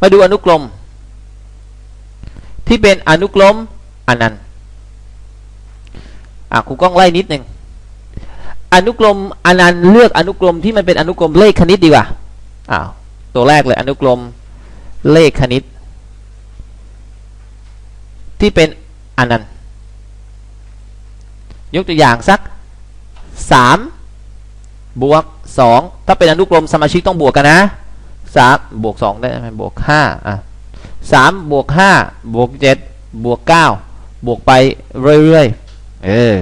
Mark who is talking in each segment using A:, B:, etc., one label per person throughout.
A: มาดูอนุกรม ที่เป็นอนุกรมอนันต์อะครูกล้องไล่นิดหนึ่งอนุกรมอนันต์เลือกอนุกรมที่มันเป็นอนุกรมเลขคณิตดีกว่าอ้าวตัวแรกเลยอนุกรมเลขคณิต ที่เป็นอนันต์ยกตัวอย่างสักสามบวกสองถ้าเป็นอนุกรมสมาชิกต้องบวกกันนะ สามบวกสองได้ไหมบวกห้าอะสามบวกห้าบวกเจ็ดบวกเก้าบวกไปเรื่อยๆเออ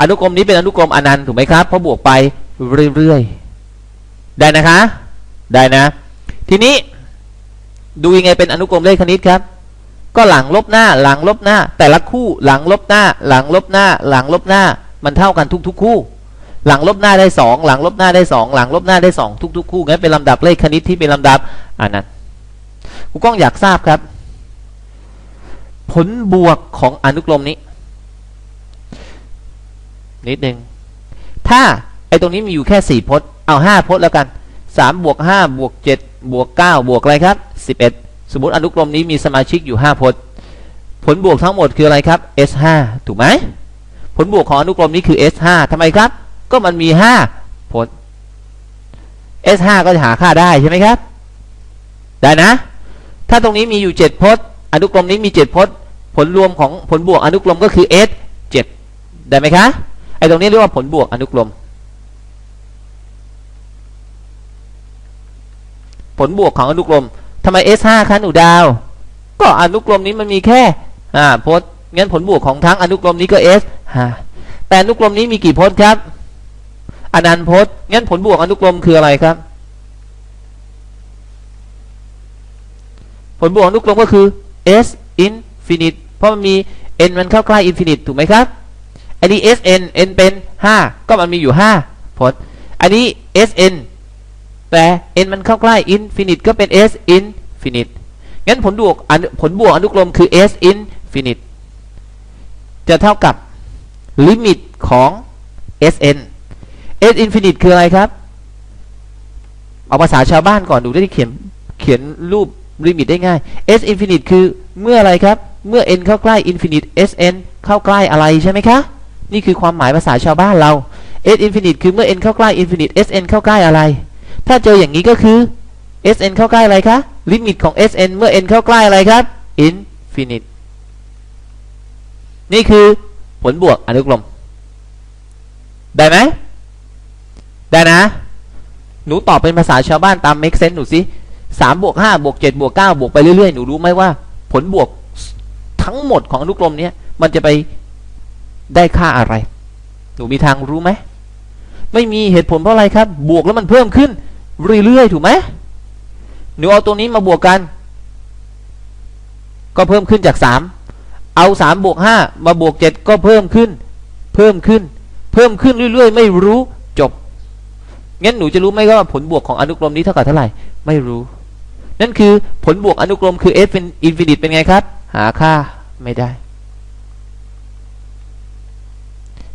A: อนุกรมนี้เป็นอนุกรมอนันต์ถูกไหมครับเพราะบวกไปเรื่อยๆได้นะคะ ได้นะ ทีนี้ดูยังไงเป็นอนุกรมเลขคณิตครับ ก็หลังลบหน้า หลังลบหน้า แต่ละคู่หลังลบหน้า หลังลบหน้า หลังลบหน้า มันเท่ากันทุกๆคู่ หลังลบหน้าได้สองหลังลบหน้าได้สองหลังลบหน้าได้สองทุก ๆ คู่งั้นเป็นลำดับเลขคณิตที่เป็นลำดับอันนั้นครูก้องอยากทราบครับ ผลบวกของอนุกรมนี้ นิดนึงถ้าไอตรงนี้มีอยู่แค่สี่พจน์เอาห้าพจน์แล้วกันสามบวกห้าบวกเจ็ดบวกเก้าบวกอะไรครับสิบเอ็ดสมมติอนุกรมนี้มีสมาชิกอยู่ห้าพจน์ ผลบวกทั้งหมดคืออะไรครับ s 5 ถูกไหมผลบวกของอนุกรมนี้คือ s 5 ทำไมครับ ก็มันมีห้าพจน์ s 5ก็จะหาค่าได้ใช่ไหมครับ ได้นะ ถ้าตรงนี้มีอยู่เจ็ดพจน์อนุกรมนี้มีเจ็ดพจน์ ผลรวมของผลบวกอนุกรมก็คือ s 7ได้ไหมคะไอ้ตรงนี้เรียกว่าผลบวกอนุกรม ผลบวกของอนุกรมทำไม S5 คะหนูดาว ก็อนุกรมนี้มันมีแค่อ่าพจน์งั้นผลบวกของทั้งอนุกรมนี้ก็ S ฮะแต่อนุกรมนี้มีกี่พจน์ครับ อนันพจน์งั้นผลบวกอนุกรมคืออะไรครับ ผลบวกอนุกรมก็คือ S infinite เพราะมันมี n มันเข้าใกล้ infinite ถูกไหมครับ อันนี้ Sn n เป็น 5 ก็มันมีอยู่5พจน์อันนี้ Sn แต่ n มันเข้าใกล้ infinite ก็เป็น s infinite งั้นผลบวกอนุผลบวกอนุกรมคือ s infinite จะเท่ากับลิมิตของ sn s infinite คืออะไรครับ เอาภาษาชาวบ้านก่อนดูได้ที่เขียนเขียนรูปลิมิตได้ง่าย s infinite คือเมื่ออะไรครับ เมื่อ n เข้าใกล้ infinite sn เข้าใกล้อะไรใช่ไหมคะนี่คือความหมายภาษาชาวบ้านเรา s infinite คือเมื่อ n เข้าใกล้ infinite sn เข้าใกล้อะไร ถ้าเจออย่างนี้ก็คือ sn เข้าใกล้อะไรคะลิมิตของ sn เมื่อ n เข้าใกล้อะไรครับ infinite นี่คือผลบวกอนุกรมได้ไหม ได้นะ หนูตอบเป็นภาษาชาวบ้านตาม make sense หนูสิสามบวกห้าบวกเจ็ดบวกเก้าบวกไปเรื่อยๆ หนูรู้ไหมว่า ผลบวกทั้งหมดของอนุกรมเนี้ยมันจะไปได้ค่าอะไร หนูมีทางรู้ไหม ไม่มีเหตุผลเพราะอะไรครับ บวกแล้วมันเพิ่มขึ้น เรื่อยๆ ถูกไหมหนูเอาตรงนี้มาบวกกัน ก็เพิ่มขึ้นจากสามเอาสามบวกห้ามาบวกเจ็ดก็เพิ่มขึ้น เพิ่มขึ้น เพิ่มขึ้นเรื่อยๆ ไม่รู้ งั้นหนูจะรู้ไหมว่าผลบวกของอนุกรมนี้เท่ากับเท่าไหร่ ไม่รู้ นั่นคือผลบวกอนุกรมคือ f เป็นอินฟินิตเป็นไงครับ หาค่าไม่ได้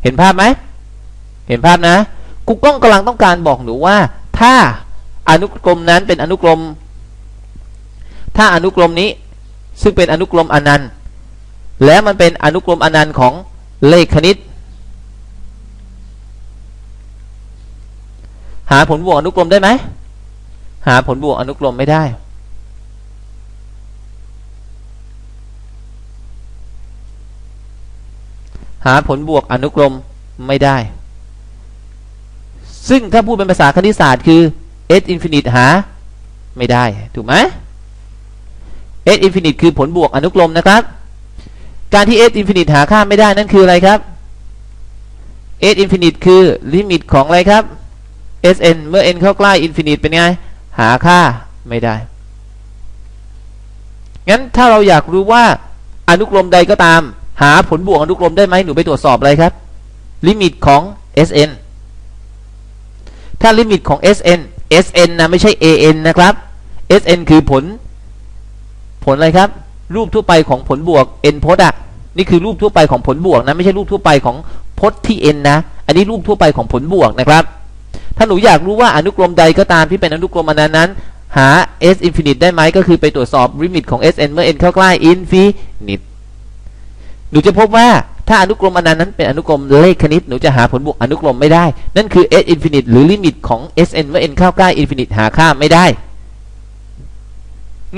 A: เห็นภาพไหม เห็นภาพนะกูก้องกำลังต้องการบอกหนูว่า ถ้าอนุกรมนั้นเป็นอนุกรม ถ้าอนุกรมนี้ซึ่งเป็นอนุกรมอนันต์ แล้วมันเป็นอนุกรมอนันต์ของเลขคณิต หาผลบวกอนุกรมได้ไหมหาผลบวกอนุกรมไม่ได้ หาผลบวกอนุกรมไม่ได้ ซึ่งถ้าพูดเป็นภาษาคณิตศาสตร์คือ s infinite หาไม่ได้ ถูกไหม s infinite คือผลบวกอนุกรมนะครับ การที่ s infinite หาค่าไม่ได้นั่นคืออะไรครับ s infinite คือลิมิตของอะไรครับ sn เมื่อ n เข้าใกล้ infinite เป็นไง หาค่าไม่ได้ งั้นถ้าเราอยากรู้ว่าอนุกรมใดก็ตาม หาผลบวกอนุกรมได้ไหมหนูไปตรวจสอบอะไรครับ ลิมิตของ sn ถ้าลิมิตของ sn sn นะไม่ใช่ an นะครับ sn คือผล ผลอะไรครับ รูปทั่วไปของผลบวก n พจน์อะนี่คือรูปทั่วไปของผลบวกนะ ไม่ใช่รูปทั่วไปของพจน์ที่ n นะ อันนี้รูปทั่วไปของผลบวกนะครับ ถ้าหนูอยากรู้ว่าอนุกรมใดก็ตามที่เป็นอนุกรมอนันนั้น หา s infinite ได้ไหมก็คือไปตรวจสอบลิมิตของ sn เมื่อ n เข้าใกล้ infinite หนูจะพบว่าถ้าอนุกรมอนันนั้นเป็นอนุกรมเลขคณิตหนูจะหาผลบวกอนุกรมไม่ได้ นั่นคือ s infinite หรือลิมิตของ sn เมื่อ n เข้าใกล้ infinite หาค่าไม่ได้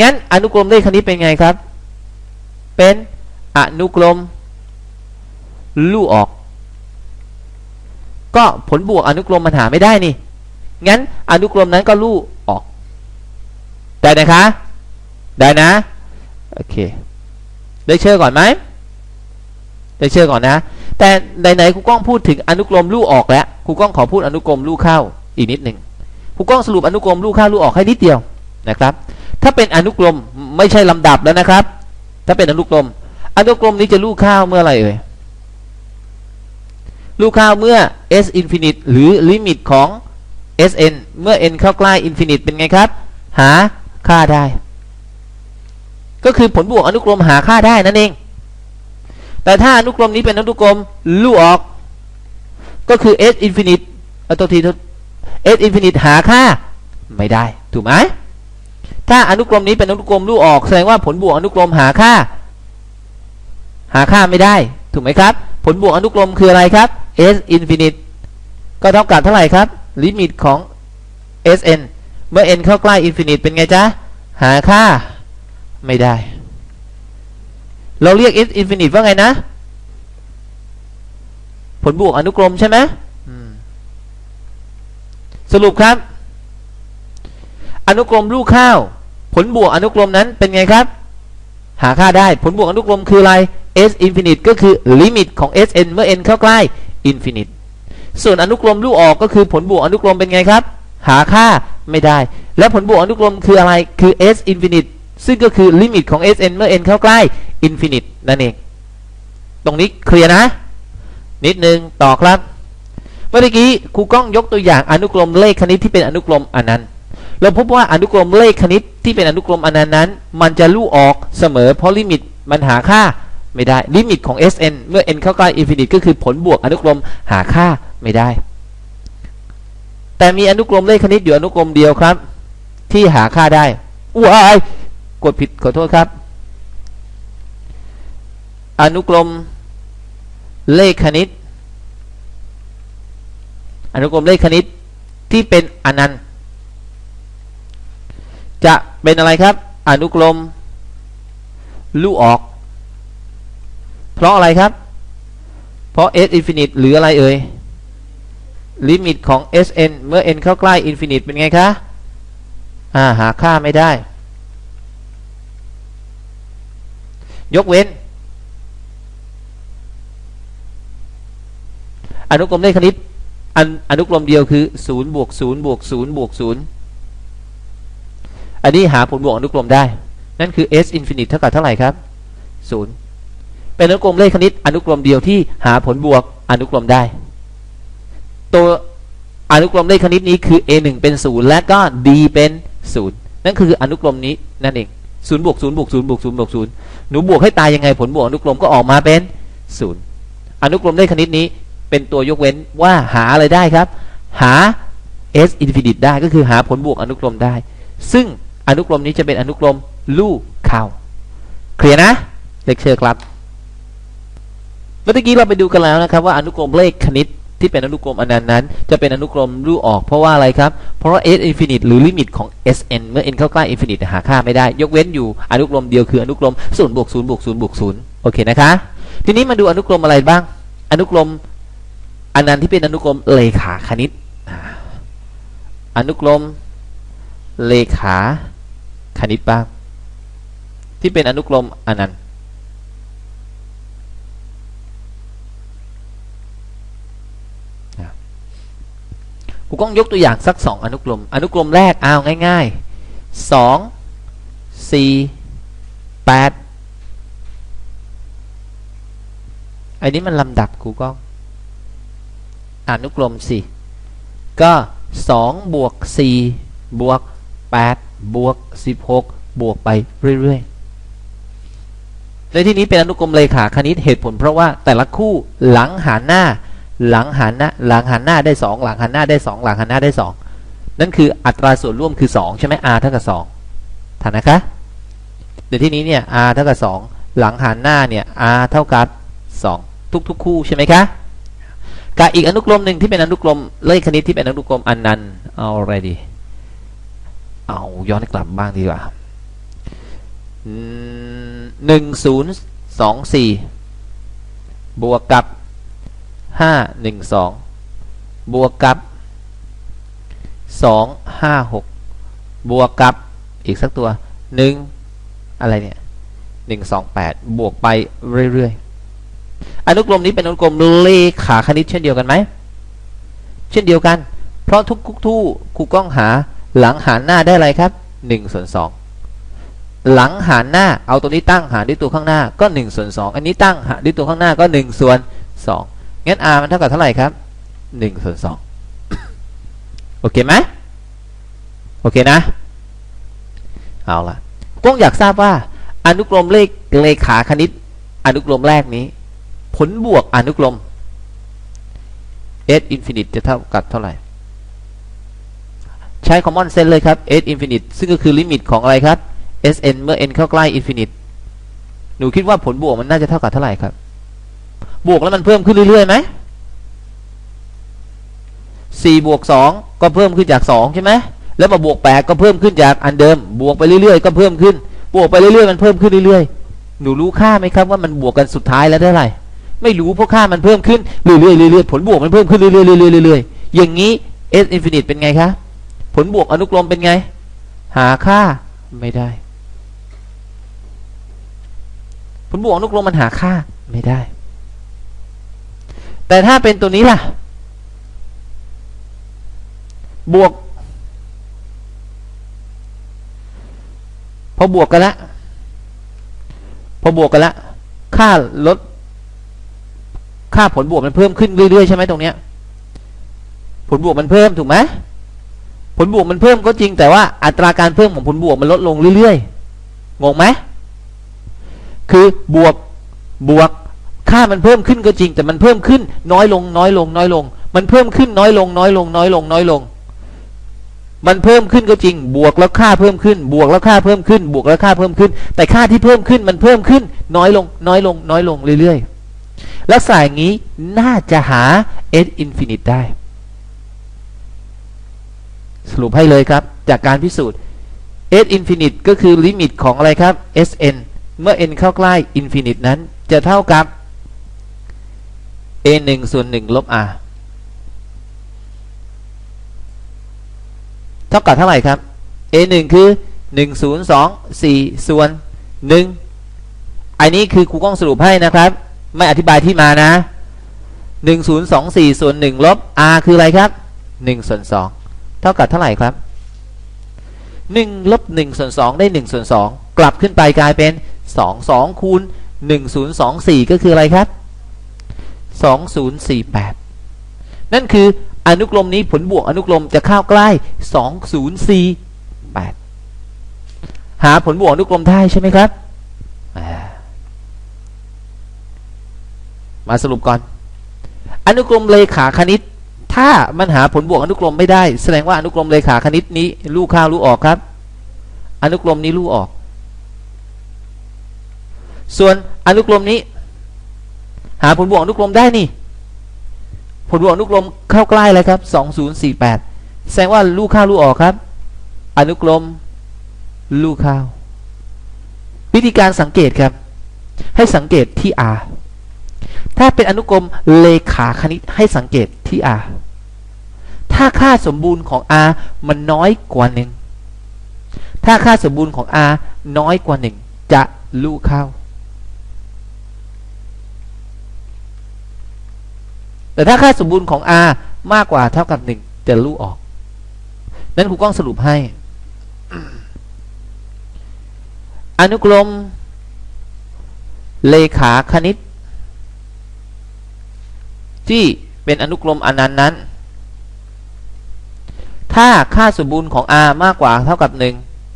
A: งั้นอนุกรมเลขคณิตเป็นไงครับ เป็นอนุกรมลู่ออก ก็ผลบวกอนุกรมมันหาไม่ได้นี่ งั้นอนุกรมนั้นก็ลู่ออก ได้นะคะ ได้นะ โอเค ได้เชื่อก่อนไหมได้เชื่อก่อนนะ แต่ไหนๆครูก้องพูดถึงอนุกรมลู่ออกแล้วครูก้องขอพูดอนุกรมลู่เข้าอีกนิดหนึ่งครูก้องสรุปอนุกรมลู่เข้าลู่ออกให้นิดเดียวนะครับ ถ้าเป็นอนุกรมไม่ใช่ลำดับแล้วนะครับ ถ้าเป็นอนุกรมอนุกรมนี้จะลู่เข้าเมื่อไหรเอ่ย ลู่เข้าเมื่อ s infinite หรือลิมิตของ sn เมื่อ n เข้าใกล้ infinite เป็นไงครับ หาค่าได้ ก็คือผลบวกอนุกรมหาค่าได้นั่นเอง แต่ถ้าอนุกรมนี้เป็นอนุกรมลู่ออก ก็คือ s infinite เอาตัวทีตัว s infinite หาค่าไม่ได้ ถูกไหมถ้าอนุกรมนี้เป็นอนุกรมลู่ออกแสดงว่าผลบวกอนุกรมหาค่า หาค่าไม่ได้ ถูกไหมครับ ผลบวกอนุกรมคืออะไรครับ s infinite ก็เท่ากับเท่าไหร่ครับ ลิมิตของ sn เมื่อ n เข้าใกล้ infinite เป็นไงจ๊ะ หาค่าไม่ได้ เราเรียก s infinite ว่าไงนะ ผลบวกอนุกรมใช่ไหมสรุปครับ อนุกรมลูกข้าว ผลบวกอนุกรมนั้นเป็นไงครับ หาค่าได้ผลบวกอนุกรมคืออะไร s infinite ก็คือลิมิตของ sn เมื่อ n เข้าใกล้ infinite ส่วนอนุกรมลูกออกก็คือผลบวกอนุกรมเป็นไงครับ หาค่าไม่ได้ แล้วผลบวกอนุกรมคืออะไรคือ s infinite ซึ่งก็คือลิมิตของ sn เมื่อ n เข้าใกล้ infinite นั่นเอง ตรงนี้เคลียร์นะ นิดนึงต่อครับ เมื่อกี้ครูก้องยกตัวอย่างอนุกรมเลขคณิตที่เป็นอนุกรมอนันต์เราพบว่าอนุกรมเลขคณิตที่เป็นอนุกรมอนันต์นั้น มันจะลู่ออกเสมอเพราะลิมิตมันหาค่า ไม่ได้ลิมิตของ sn เมื่อ n เข้าใกล้ infinite ก็คือผลบวกอนุกรมหาค่าไม่ได้ แต่มีอนุกรมเลขคณิตอยู่อนุกรมเดียวครับ ที่หาค่าได้ว้ายกดผิดขอโทษครับ อนุกรมเลขคณิต อนุกรมเลขคณิตที่เป็นอนันต์ จะเป็นอะไรครับ อนุกรมลู่ออก เพราะอะไรครับ เพราะ s infinite หรืออะไรเอ่ยลิมิตของ sn เมื่อ n เข้าใกล้ infinite เป็นไงคะอ่าหาค่าไม่ได้ ยกเว้น อนุกรมเลขคณิตอันอนุกรมเดียวคือ0บวก0บวก0บวก0อันนี้หาผลบวกอนุกรมได้ นั่นคือ s infinite เท่ากับเท่าไหร่ครับ 0 เป็นอนุกรมเลขคณิตอนุกรมเดียวที่หาผลบวกอนุกรมได้ ตัวอนุกรมเลขคณิตนี้คือ a 1เป็น0และก็ d เป็น0นั่นคืออนุกรมนี้นั่นเอง0บวก0บวก0บวก0บวก0หนูบวกให้ตายยังไงผลบวกอนุกรมก็ออกมาเป็น0อนุกรมเลขคณิตนี้เป็นตัวยกเว้นว่าหาอะไรได้ครับ หา s infinite ได้ก็คือหาผลบวกอนุกรมได้ ซึ่งอนุกรมนี้จะเป็นอนุกรมลู่เข้าเคลียร์นะเลคเชอร์ครับ มื่อกี้เราไปดูกันแล้วนะครับว่าอนุกรมเลขคณิตที่เป็นอนุกรมอนันต์นั้น จะเป็นอนุกรมลู่ออกเพราะว่าอะไรครับ เพราะว่า s infinite หรือลิมิตของ sn เมื่อ n เข้าใกล้ infinite หาค่าไม่ได้ ยกเว้นอยู่อนุกรมเดียวคืออนุกรม0บวก0บวก0บวก0โอเคนะคะ ทีนี้มาดูอนุกรมอะไรบ้าง อนุกรมอนันต์ที่เป็นอนุกรมเลขาคณิต อนุกรมเลขาคณิตบ้าง ที่เป็นอนุกรมอนันต์ กูก้องยกตัวอย่างสักสองอนุกรม อนุกรมแรกอ้าวง่ายๆสองสี่แปดอันนี้มันลำดับกูก้อง อนุกรมสิก็สองบวกสี่บวกแปดบวกสิบหกบวกไปเรื่อยๆในที่นี้เป็นอนุกรมเลขาคณิตเหตุผลเพราะว่าแต่ละคู่หลังหันหน้า หลังหันหน้าหลังหันหน้าได้สองหลังหันหน้าได้สองหลังหันหน้าได้สองนั่นคืออัตราส่วนร่วมคือ 2 ใช่ไหม r เท่ากับ2ทันนะคะเดี๋ยวที่นี้เนี่ย r เท่ากับ 2 หลังหารหน้าเนี่ย r เท่ากับ 2 ทุกๆ คู่ใช่ไหมคะกับอีกอนุกรมหนึ่งที่เป็นอนุกรมเลขคณิตที่เป็นอนุกรมอันนั้นเอาอะไรดี เอาย้อนกลับบ้างดีกว่าหนึ่งศูนย์สองสี่บวกกับ ห้าหนึ่งสองบวกกับสองห้าหกบวกกับอีกสักตัวหนึ่งอะไรเนี่ยหนึ่งสองแปดบวกไปเรื่อยๆอนุกรมนี้เป็นอนุกรมเลขาคณิตเช่นเดียวกันไหมเช่นเดียวกัน เพราะทุกทุกครูกล้องหาหลังหารหน้าได้อะไรครับ1ส่วน2หลังหารหน้าเอาตัวนี้ตั้งหารด้วยตัวข้างหน้าก็1ส่วน2อันนี้ตั้งหารด้วยตัวข้างหน้าก็1ส่วน2 งั้น r มันเท่ากับเท่าไหร่ครับ1ส่วน2โอเคไหมโอเคนะ เอาล่ะกล้องอยากทราบว่า อนุกรมเลขเลขาคณิต อนุกรมแรกนี้ ผลบวกอนุกรม s infinite จะเท่ากับเท่าไหร่ ใช้ common sense เลยครับ s infinite ซึ่งก็คือลิมิตของอะไรครับ sn เมื่อ n เข้าใกล้ infinite หนูคิดว่าผลบวกมันน่าจะเท่ากับเท่าไหร่ครับ บวกแล้วมันเพิ่มขึ้นเรื่อยๆไหม4บวก2ก็เพิ่มขึ้นจาก2ใช่ไหมแล้วมาบวก8ก็เพิ่มขึ้นจากอันเดิม บวกไปเรื่อยๆ ก็เพิ่มขึ้น บวกไปเรื่อยๆ มันเพิ่มขึ้นเรื่อยๆ หนูรู้ค่าไหมครับว่ามันบวกกันสุดท้ายแล้วเท่าไหร่ ไม่รู้เพราะค่ามันเพิ่มขึ้นเรื่อยๆเรื่อยๆผลบวกมันเพิ่มขึ้นเรื่อยๆเรื่อยๆเรื่อยๆอย่างนี้ s infinite เป็นไงคะ ผลบวกอนุกรมเป็นไง หาค่าไม่ได้ ผลบวกอนุกรมมันหาค่าไม่ได้ แต่ถ้าเป็นตัวนี้ล่ะ บวก พอบวกกันละ พอบวกกันละ ค่าลด ค่าผลบวกมันเพิ่มขึ้นเรื่อยๆใช่ไหมตรงเนี้ย ผลบวกมันเพิ่มถูกไหมผลบวกมันเพิ่มก็จริงแต่ว่าอัตราการเพิ่มของผลบวกมันลดลงเรื่อยๆ งงไหม คือบวกบวก ค่ามันเพิ่มขึ้นก็จริง แต่มันเพิ่มขึ้นน้อยลง น้อยลง น้อยลง มันเพิ่มขึ้นน้อยลง น้อยลง น้อยลง น้อยลง มันเพิ่มขึ้นก็จริง บวกแล้วค่าเพิ่มขึ้น บวกแล้วค่าเพิ่มขึ้น บวกแล้วค่าเพิ่มขึ้น แต่ค่าที่เพิ่มขึ้นมันเพิ่มขึ้น น้อยลง น้อยลง น้อยลงเรื่อยๆลักษณะอย่างนี้น่าจะหา s infinite ได้ สรุปให้เลยครับ จากการพิสูจน์ s infinite ก็คือลิมิตของอะไรครับ sn เมื่อ n เข้าใกล้ infinite นั้นจะเท่ากับ a 1ส่วน1ลบ r เท่ากับเท่าไหร่ครับ a 1คือ1 0 2 4ส่วน1อันนี้คือครูก้องสรุปให้นะครับ ไม่อธิบายที่มานะ1 0 2 4ส่วน1ลบ r คืออะไรครับ1ส่วน2เท่ากับเท่าไหร่ครับ1ลบ1ส่วน2ได้1ส่วน2กลับขึ้นไปกลายเป็น2 2คูณ1 0 2 4ก็คืออะไรครับ 2048 นั่นคืออนุกรมนี้ผลบวกอนุกรมจะเข้าใกล้ 2048 หาผลบวกอนุกรมได้ใช่ไหมครับ มาสรุปก่อน อนุกรมเลขาคณิต ถ้ามันหาผลบวกอนุกรมไม่ได้ แสดงว่าอนุกรมเลขาคณิตนี้ลูกข้าวลูกออกครับ อนุกรมนี้ลูกออก ส่วนอนุกรมนี้ หาผลบวกอนุกรมได้นี่ ผลบวกอนุกรมเข้าใกล้เลยครับ 2048 แสดงว่าลูกข้าวลูกออกครับ อนุกรมลูกข้าว วิธีการสังเกตครับ ให้สังเกตที่ r ถ้าเป็นอนุกรมเลขาคณิตให้สังเกตที่ r ถ้าค่าสมบูรณ์ของ r มันน้อยกว่าหนึ่งถ้าค่าสมบูรณ์ของ r น้อยกว่าหนึ่งจะลูกเข้า แต่ถ้าค่าสมบูรณ์ของ r มากกว่าเท่ากับ1จะลูกออก นั้นครูก้องสรุปให้ อนุกรม เลขาคณิต ที่เป็นอนุกรมอนันต์นั้น ถ้าค่าสมบูรณ์ของ r มากกว่าเท่ากับ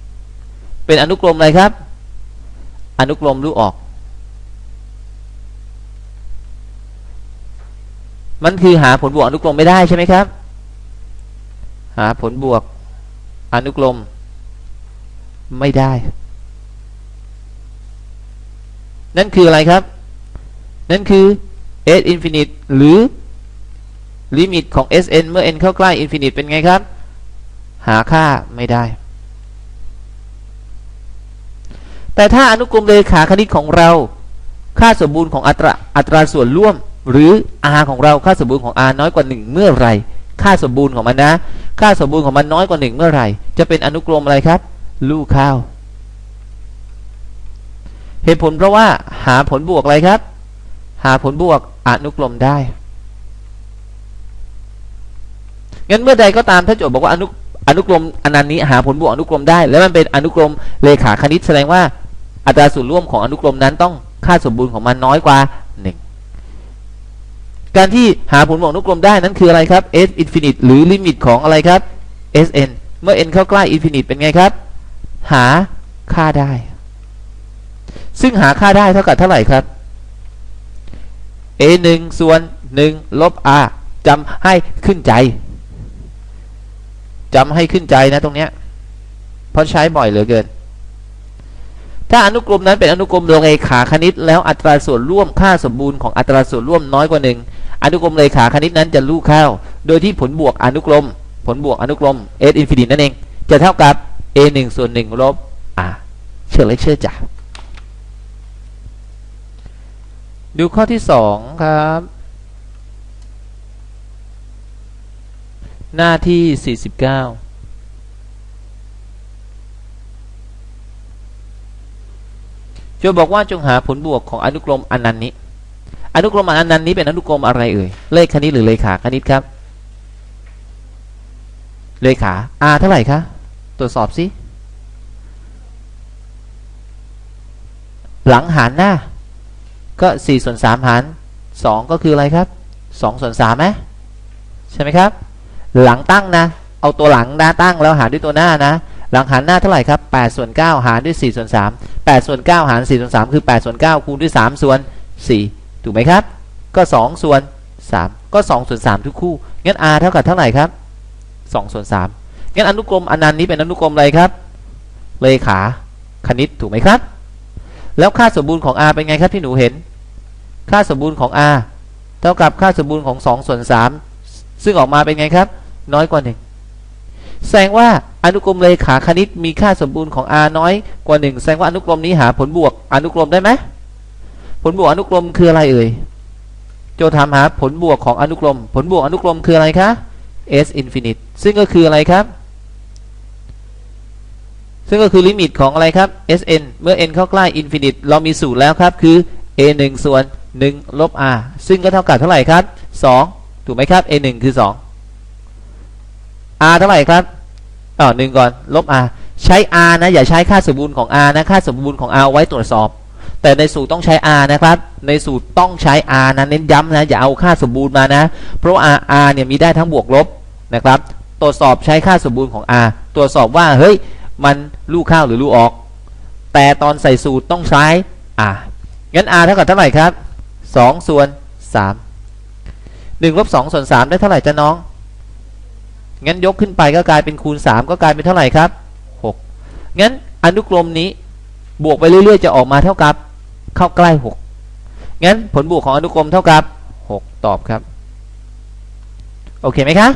A: 1 เป็นอนุกรมอะไรครับ อนุกรมลูกออก มันคือหาผลบวกอนุกรมไม่ได้ใช่ไหมครับ หาผลบวกอนุกรมไม่ได้ นั่นคืออะไรครับ นั่นคือ s infinite หรือลิมิตของ Sn เมื่อ n เข้าใกล้ infinite เป็นไงครับ หาค่าไม่ได้ แต่ถ้าอนุกรมเลขาคณิตของเรา ค่าสมบูรณ์ของอัตราอัตราส่วนร่วม หรือ r ของเราค่าสมบูรณ์ของ r น้อยกว่า 1 เมื่อไรค่าสมบูรณ์ของมันนะ ค่าสมบูรณ์ของมันน้อยกว่า 1 เมื่อไรจะเป็นอนุกรมอะไรครับ ลูกข้าว เหตุผลเพราะว่าหาผลบวกอะไรครับ หาผลบวกอนุกรมได้งั้นเมื่อใดก็ตามถ้าโจทย์บอกว่าอนุอนุกรมอันนั้นนี้หาผลบวกอนุกรมได้ แล้วมันเป็นอนุกรมเลขาคณิตแสดงว่าอัตราส่วนร่วมของอนุกรมนั้นต้องค่าสมบูรณ์ของมันน้อยกว่า 1 การที่หาผลบวกอนุกรมได้นั้นคืออะไรครับ s infinite หรือลิมิตของอะไรครับ sn เมื่อ n เข้าใกล้ infinite เป็นไงครับ หาค่าได้ ซึ่งหาค่าได้เท่ากับเท่าไหร่ครับ a 1ส่วน 1 ลบ r จำให้ขึ้นใจจำให้ขึ้นใจนะตรงเนี้ยเพราะใช้บ่อยเหลือเกิน ถ้าอนุกรมนั้นเป็นอนุกรมเลขาคณิต แล้วอัตราส่วนร่วมค่าสมบูรณ์ของอัตราส่วนร่วมน้อยกว่าหนึ่ง อนุกรมเลขาคณิตนั้นจะลูกเข้า โดยที่ผลบวกอนุกรม ผลบวกอนุกรม s อินฟินิตนั่นเอง จะเท่ากับ a 1ส่วน1ลบ r เชื่อเลยเชื่อจ้ะดูข้อที่ 2 ครับ หน้าที่ 49จทย์บอกว่าจงหาผลบวกของอนุกรมอนันต์นี้ อนุกรมอนันต์นี้เป็นอนุกรมอะไรเอ่ย เลขคณิตหรือเลขาคณิตครับ เลขา r เท่าไหร่คะ ตรวจสอบสิหลังหารหน้า ก็4ส่วน3หาร 2 ก็คืออะไรครับ2ส่วน3ไหมใช่ไหมครับ หลังตั้งนะ เอาตัวหลังหน้าตั้งแล้วหารด้วยตัวหน้านะ หลังหารหน้าเท่าไหร่ครับ8ส่วน9หารด้วย4ส่วน3 8ส่วน9หาร4ส่วน3คือ8ส่วน9คูณด้วย3ส่วน4 ถูกไหมครับ ก็ 2 ส่วน 3 ก็ 2 ส่วน 3 ทุกคู่ งั้น r เท่ากับเท่าไหร่ครับ 2 ส่วน 3 งั้นอนุกรมอนันต์นี้เป็นอนุกรมอะไรครับ เลขาคณิตถูกไหมครับ แล้วค่าสมบูรณ์ของ r เป็นไงครับที่หนูเห็น ค่าสมบูรณ์ของ r เท่ากับค่าสมบูรณ์ของ 2 ส่วน 3 ซึ่งออกมาเป็นไงครับ น้อยกว่า1แสดงว่าอนุกรมเลขาคณิตมีค่าสมบูรณ์ของ r น้อยกว่า 1 แสดงว่าอนุกรมนี้หาผลบวกอนุกรมได้ไหม ผลบวกอนุกรมคืออะไรเอ่ยโจทย์ถามหาผลบวกของอนุกรม ผลบวกอนุกรมคืออะไรคะ s infinite ซึ่งก็คืออะไรครับ ซึ่งก็คือลิมิตของอะไรครับ sn เมื่อ n เข้าใกล้ infinite เรามีสูตรแล้วครับคือ a 1ส่วน 1 ลบ r ซึ่งก็เท่ากับเท่าไหร่ครับ 2 ถูกไหมครับ a 1คือ 2 r เท่าไหร่ครับอ๋อหนึ่งก่อน ลบ r ใช้ r นะ อย่าใช้ค่าสมบูรณ์ของ r นะ ค่าสมบูรณ์ของ r ไว้ตรวจสอบ แต่ในสูตรต้องใช้ r นะครับ ในสูตรต้องใช้ r นะเน้นย้ำนะ อย่าเอาค่าสมบูรณ์มานะ เพราะ r r เนี่ยมีได้ทั้งบวกลบนะครับ ตรวจสอบใช้ค่าสมบูรณ์ของ r ตรวจสอบว่าเฮ้ยมันลูกเข้าหรือลูกออก แต่ตอนใส่สูตรต้องใช้ r งั้น r เท่ากับเท่าไหร่ครับ 2 ส่วน 3 1ลบ2ส่วน 3 ได้เท่าไหร่จ้ะน้อง งั้นยกขึ้นไปก็กลายเป็นคูณ 3 ก็กลายเป็นเท่าไหร่ครับ 6 งั้นอนุกรมนี้บวกไปเรื่อยๆ จะออกมาเท่ากับ เข้าใกล้6งั้นผลบวกของอนุกรมเท่ากับ6ตอบครับ โอเคไหมคะ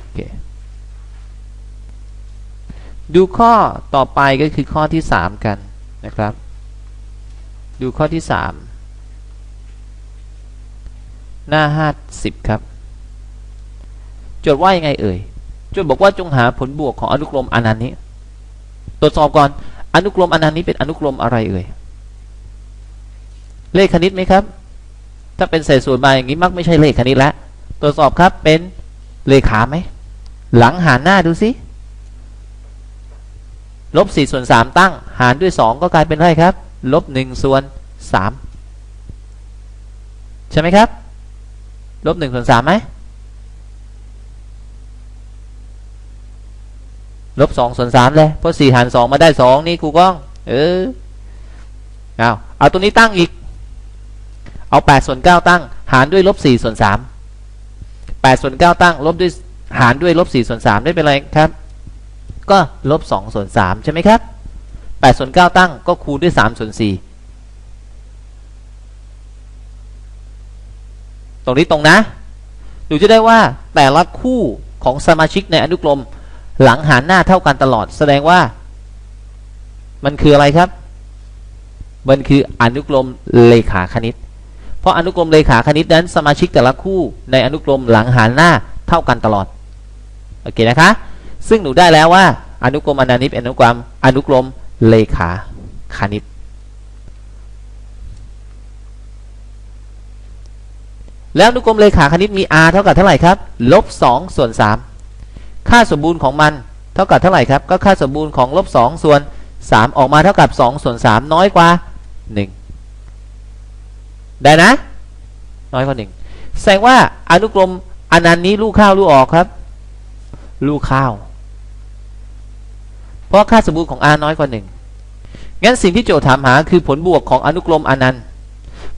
A: โอเคดูข้อต่อไปก็คือข้อที่3กันนะครับ ดูข้อที่3หน้า50ครับโจทย์ว่ายังไงเอ่ยโจทย์บอกว่าจงหาผลบวกของอนุกรมอนันต์นี้ ตรวจสอบก่อนอนุกรมอนันต์นี้เป็นอนุกรมอะไรเอ่ย เลขคณิตไหมครับ ถ้าเป็นเศษส่วนมาอย่างนี้มักไม่ใช่เลขคณิตแล้วตรวจสอบครับเป็นเลขาไหม หลังหารหน้าดูสิลบ4ส่วน3ตั้ง หารด้วย2ก็กลายเป็นไรครับ ลบ1ส่วน3ใช่ไหมครับ ลบ1ส่วน3ไหมลบ2ส่วน3เลยเพราะ4หาร2มาได้2นี่ครูก้อง เออเอาเอาตัวนี้ตั้งอีก เอา8ส่วน9ตั้ง หารด้วยลบ4ส่วน3 8ส่วน9ตั้งลบด้วยหารด้วยลบ4ส่วน3ได้เป็นอะไรครับ ก็ลบ2ส่วน3ใช่ไหมครับ8ส่วน9ตั้งก็คูณด้วย3ส่วน4ตรงนี้ตรงนะดูจะได้ว่าแต่ละคู่ของสมาชิกในอนุกรมหลังหารหน้าเท่ากันตลอด แสดงว่า มันคืออะไรครับ มันคืออนุกรมเลขาคณิต เพราะอนุกรมเลขาคณิตนั้นสมาชิกแต่ละคู่ในอนุกรมหลังหารหน้าเท่ากันตลอดโอเคนะคะ ซึ่งหนูได้แล้วว่า อนุกรมอนานิตเป็นอนุกรมอนุกรมเลขาคณิต แล้วอนุกรมเลขาคณิตมี r เท่ากับเท่าไหร่ครับลบ2ส่วน3ค่าสมบูรณ์ของมันเท่ากับเท่าไหร่ครับก็ค่าสมบูรณ์ของลบ2ส่วน3ออกมาเท่ากับ2ส่วน3น้อยกว่า 1 ได้นะ น้อยกว่า1แสดงว่าอนุกรมอนันต์นี้ลูกข้าวลูกออกครับ ลูกข้าว เพราะค่าสมบูรณ์ของ r น้อยกว่า1งั้นสิ่งที่โจทย์ถามหาคือผลบวกของอนุกรมอนันต์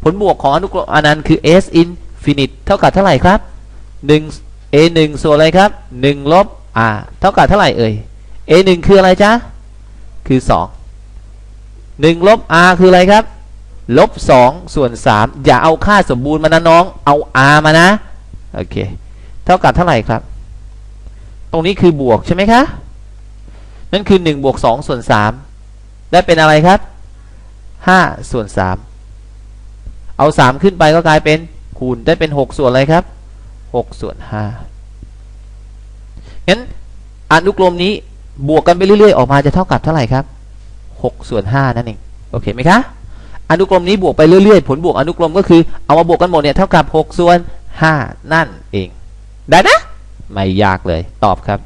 A: ผลบวกของอนุกรมอนันต์คือ s infinite เท่ากับเท่าไหร่ครับ1 a 1ส่วนอะไรครับ1ลบ r เท่ากับเท่าไหร่เอ่ย a 1คืออะไรจ๊ะ คือ 2 1ลบ r คืออะไรครับ ลบ2ส่วน3อย่าเอาค่าสมบูรณ์มานะน้อง เอา r มานะ โอเค เท่ากับเท่าไหร่ครับ ตรงนี้คือบวกใช่ไหมคะ นั่นคือ1บวก2ส่วน3ได้เป็นอะไรครับ5ส่วน3เอา3ขึ้นไปก็กลายเป็นคูณได้เป็น6ส่วนอะไรครับ6ส่วน5งั้นอนุกรมนี้บวกกันไปเรื่อยๆ ออกมาจะเท่ากับเท่าไหร่ครับ6ส่วน5นั่นเอง โอเคไหมคะ อนุกรมนี้บวกไปเรื่อยๆ ผลบวกอนุกรมก็คือเอามาบวกกันหมดเนี่ยเท่ากับ 6 ส่วน 5 นั่นเอง ได้นะ ไม่ยากเลยตอบครับ